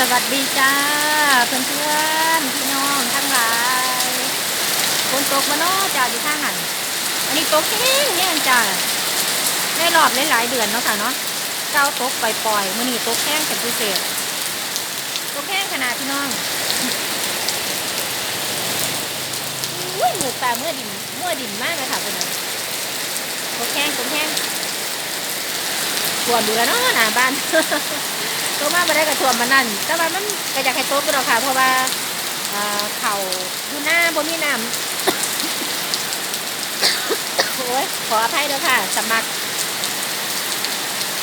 สวัสดีจ้าเพื่อนเพื่อนพี่น้องทั้งหลายฝนตกมาเนาะจ้าอยู่ข้างหันอันนี้ตกแห้งแห้งจ้าในรอบหลายๆเดือนเนาะค่ะเนาะเก้าตกปล่อยๆมื่อนี้ตกแห้งเป็นพิเศษตกแห้งขนาดพี่น้องอุ้ยหมูปลาเมื่อดินเมื่อดินมากเลยค่ะเพื่อนตกแห้งตกแห้งท่วมอยู่แล้วเนาะหน้าบ้าน ตมาบ่ได้กระท่วมมันนั่น แต่ว่ามันก็อยากให้โตกันหรอกค่ะ เพราะว่าเอ่อเขาอยู่หน้าบ่มีน้ำโอ้ยขออภัยด้อค่ะ สมัคร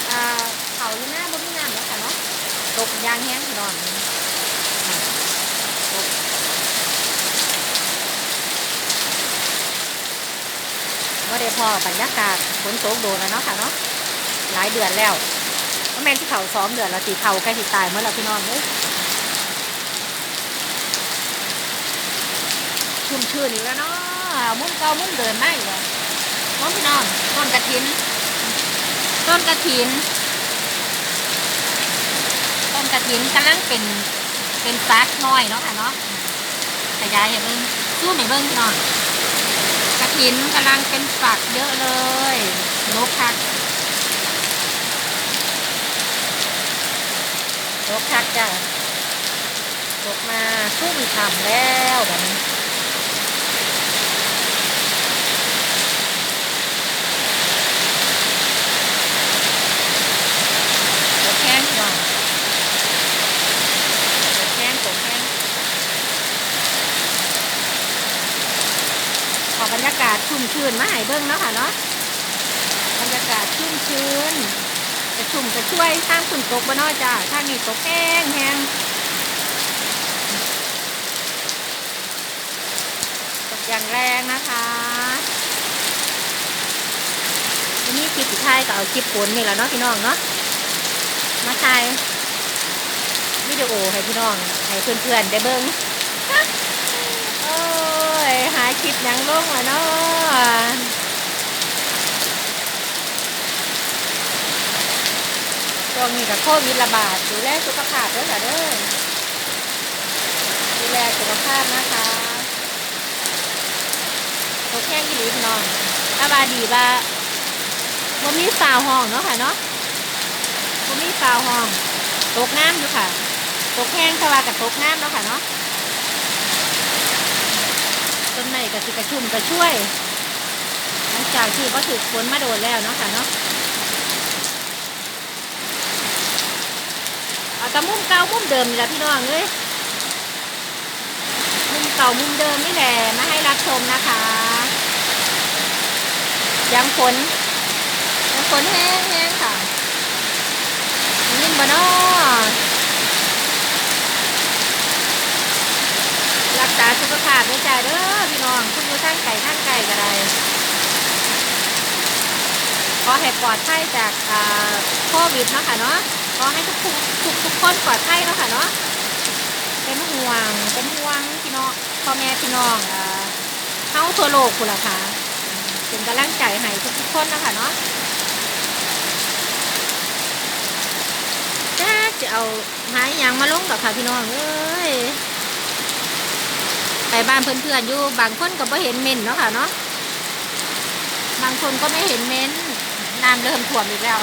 เอ่อเขาอยู่หน้าบ่มีน้ำแล้วค่ะเนาะตกยางแห้งนองตกบ่ได้พอบรรยากาศฝนตกโดนแล้วเนาะค่ะเนาะหลายเดือนแล้ว แม่นที่เขาซ้อมเดือนละตีเขาใกล้สิตายเมื่อไรพี่น้องเอ้ยชุ่มชื่นอีกแล้วเนาะมุ่งเกามุ่งเดินได้อีกแล้วน้องพี่น้องต้นกระถิน ต้นกระถิน ต้นกระถินกำลังเป็นเป็นฟักน้อยเนาะค่ะเนาะขยายให้เบิ่งสู้ให้เบิ่งพี่น้องกระถินกำลังเป็นฝักเยอะเลยนกคัก ตกคักจ้ะตกมาชุ่มฉ่ำแล้วแบบนี้ตกแห้งก่อนตกแห้งตกแห้งขอบรรยากาศชุ่มชื้นมาให้เบิ้งเนาะค่ะเนาะบรรยากาศชุ่มชื้น กระชุ่มกระช่วยสร้างฝุ่นตกบ่น้อจ้าทางนี้ตกแห้งแห้งตกอย่างแรงนะคะวันนี้คลิปสุดท้ายก็เอาคลิปฝนนี่แหละเนาะพี่น้องเนาะมาถ่ายวิดีโอให้พี่น้องให้เพื่อนๆได้เบิ้งโอ้ยหาคลิปยังลงแล้วเนาะ วงนี้กับโควิดระบาดดูแลสุขภาพด้วยค่ะเด้อดูแลสุขภาพนะคะตกแข้งกี่ลีพี่น้องถ้าบาดีบาบ่มีสาวห้องเนาะค่ะเนาะบ่มีสาวห้องตกน้ำอยู่ค่ะตกแห้งสว่ากับตกน้ำเนาะค่ะเนาะต้นไม้กับสิกระชุ่มกระช่วย หลังจากที่ก็ถูกฝนมาโดนแล้วเนาะค่ะเนาะ เอาแต่มุมเก่ามุมเดิมนี่แหละพี่น้องเอ้ยมุมเก่ามุมเดิมนี่แหละมาให้รับชมนะคะยังฝนยังฝนแห้งแห้งค่ะยินบ่นอรักษาสุขภาพด้วยจ้าเด้อพี่น้องคุณอยู่ทางไก่ท่างไก่ก็ได้ขอให้ปลอดภัยจากอ่าโควิดนะค่ะเนาะ ขอให้ทุกทุกทุกคนปลอดภัยเนาะค่ะเนาะเป็นห่วงเป็นห่วงพี่น้องพ่อแม่พี่น้องเข้าทั่วโลกคุณล่ะค่ะเป็นกำลังใจให้ทุกทุกคนนะคะเนาะจ้าจะเอาไม้ยางมาลงกับค่ะพี่น้องเอ้ยไปบ้านเพื่อนๆอยู่บางคนก็ไม่เห็นเมนเนาะค่ะเนาะบางคนก็ไม่เห็นเมนน้ำเริ่มท่วมอีกแล้ว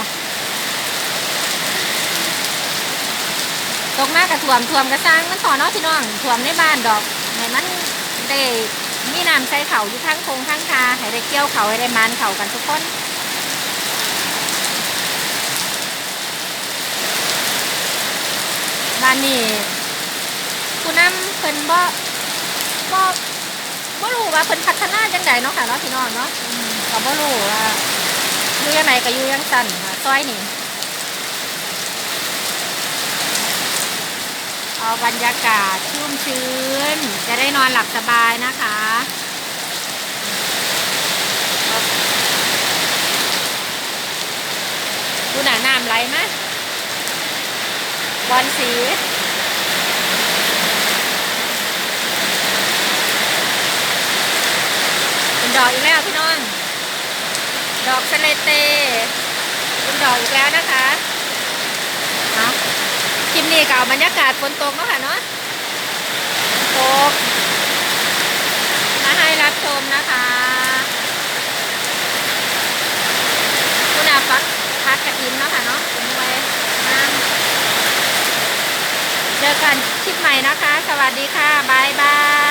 ตกหน้ากกระถ่วมถ่วมกระซังมันต่อเนาะพี่น้องถ่วมในบ้านดอกให้มันได้มีน้ำใส่เขาอยู่ทั้งคงทั้งคาให้ได้เกี่ยวเขาให้ได้มันเขากันทุกคนบ้านนี้ผู้นำเพิ่นบ่บ่บ่รู้ว่าเพิ่นพัฒนาจังไดเนาะค่ะเนาะพี่น้องเนาะก็บ่รู้ว่าอยู่ยังไงก็อยู่ยังสั่นค่ะซอยนี่ เอา บรรยากาศชุ่มชื้น จะได้นอนหลับสบายนะคะดูหนาน้ำไหลไหมบอลสีเป็นดอกอีกแล้วพี่น้อง ดอกสะเลเตเป็นดอกอีกแล้วนะคะ เอา คลิปนี้ก็เอาบรรยากาศฝนตกเนาะค่ะเนาะตก มาให้รับชมนะคะคุณอาฟักพัดกระถินเนาะค่ะเนาะผมไว้น้ำเจอกันคลิปใหม่นะคะ สวัสดีค่ะ บายบาย